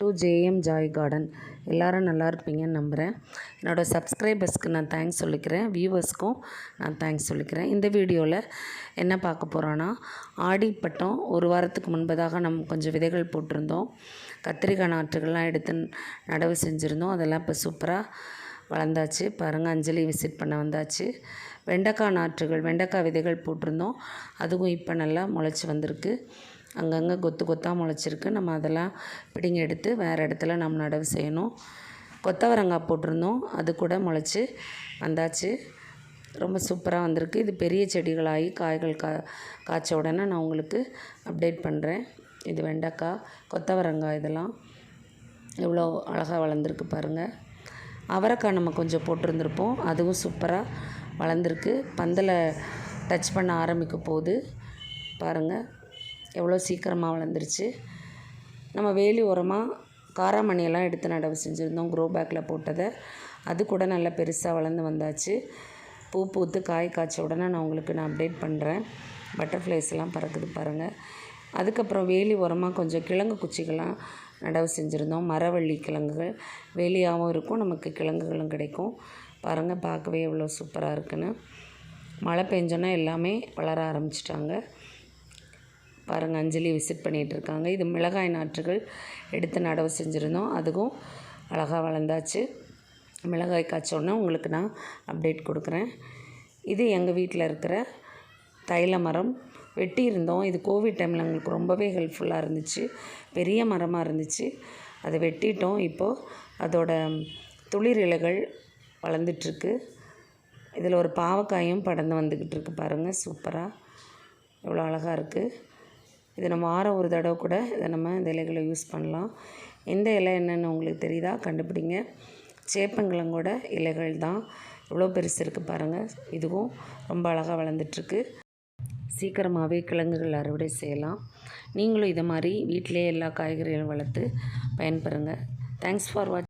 To JM Joy garden எல்லோரும் நல்லா இருப்பீங்கன்னு நம்புகிறேன் என்னோடய சப்ஸ்கிரைபர்ஸ்க்கு நான் தேங்க்ஸ் சொல்லிக்கிறேன். வியூவர்ஸ்க்கும் நான் தேங்க்ஸ் சொல்லிக்கிறேன். இந்த வீடியோவில் என்ன பார்க்க போகிறோன்னா ஆடிப்பட்டம் ஒரு வாரத்துக்கு முன்பதாக நம்ம கொஞ்சம் விதைகள் போட்டிருந்தோம். கத்திரிக்காய் நாற்றுகள்லாம் எடுத்து நடவு செஞ்சுருந்தோம். அதெல்லாம் இப்போ சூப்பராக வளர்ந்தாச்சு. பாருங்கள் அஞ்சலி விசிட் பண்ண வந்தாச்சு. வெண்டைக்காய் நாற்றுகள் வெண்டைக்காய் விதைகள் போட்டிருந்தோம். அதுவும் இப்போ நல்லா முளைச்சி வந்திருக்கு. அங்கங்கே கொத்து கொத்தாக முளைச்சிருக்கு. நம்ம அதெல்லாம் பிடிங்கி எடுத்து வேறு இடத்துல நம்ம நடவு செய்யணும். கொத்தவரங்காய் போட்டிருந்தோம். அது கூட முளைச்சி வந்தாச்சு. ரொம்ப சூப்பராக வந்திருக்கு. இது பெரிய செடிகளாகி காய்கள் கா காய்ச்ச உடனே நான் உங்களுக்கு அப்டேட் பண்ணுறேன் இது வெண்டைக்காய் கொத்தவரங்காய் இதெல்லாம். எவ்வளோ அழகாக வளர்ந்துருக்கு பாருங்கள் அவரைக்காய் நம்ம கொஞ்சம் போட்டிருந்துருப்போம். அதுவும் சூப்பராக வளர்ந்துருக்கு. பந்தலை டச் பண்ண ஆரம்பிக்க போகுது. பாருங்கள் எவ்வளோ சீக்கிரமாக வளர்ந்துருச்சு. நம்ம வேலி ஓரமாக காராமணியெல்லாம் எடுத்து நடவு செஞ்சுருந்தோம் க்ரோ பேக்கில் போட்டதை. அது கூட நல்லா பெருசாக வளர்ந்து வந்தாச்சு. பூ பூத்து காய் காய்ச்ச உடனே நான் உங்களுக்கு நான் அப்டேட் பண்ணுறேன் பட்டர்ஃப்ளைஸ் எல்லாம் பறக்குது பாருங்கள் அதுக்கப்புறம் வேலி ஓரமாக கொஞ்சம் கிழங்கு குச்சிகள்லாம் நடவு செஞ்சுருந்தோம். மரவள்ளி கிழங்குகள் வேலியாகவும் இருக்கும் நமக்கு கிழங்குகளும் கிடைக்கும். பாருங்கள் பார்க்கவே எவ்வளோ சூப்பராக இருக்குன்னு. மழை பெஞ்சோன்னா எல்லாமே வளர ஆரம்பிச்சிட்டாங்க. பாருங்கள் அஞ்சலி விசிட் பண்ணிகிட்டு இருக்காங்க இது மிளகாய் நாற்றுகள் எடுத்து நடவு செஞ்சுருந்தோம். அதுவும் அழகாக வளர்ந்தாச்சு. மிளகாய் காய்ச்சோன்னே உங்களுக்கு நான் அப்டேட் கொடுக்குறேன். இது எங்கள் வீட்டில் இருக்கிற தைல மரம். வெட்டியிருந்தோம். இது கோவிட் டைமில் எங்களுக்கு ரொம்பவே ஹெல்ப்ஃபுல்லாக இருந்துச்சு. பெரிய மரமாக இருந்துச்சு. அதை வெட்டிட்டோம். இப்போது அதோட துளிர் இலைகள் வளர்ந்துட்டுருக்கு இதில் ஒரு பாவக்காயும் படர்ந்து வந்துக்கிட்டு இருக்கு பாருங்கள் சூப்பராக எவ்வளோ அழகாக இருக்குது இது நம்ம வாரம் ஒரு தடவை கூட இதை நம்ம இந்த இலைகளை யூஸ் பண்ணலாம். எந்த இலை என்னென்னு உங்களுக்கு தெரியுதா? கண்டுபிடிங்க. சேப்பங்கிழங்கோட இலைகள் தான். எவ்வளோ பெருசு இருக்குது பாருங்கள் இதுவும் ரொம்ப அழகாக வளர்ந்துட்டுருக்கு. சீக்கிரமாகவே கிழங்குகள் அறுவடை செய்யலாம். நீங்களும் இதை மாதிரி வீட்டிலே எல்லா காய்கறிகளும் வளர்த்து பயன்பெறுங்க. Thanks for watch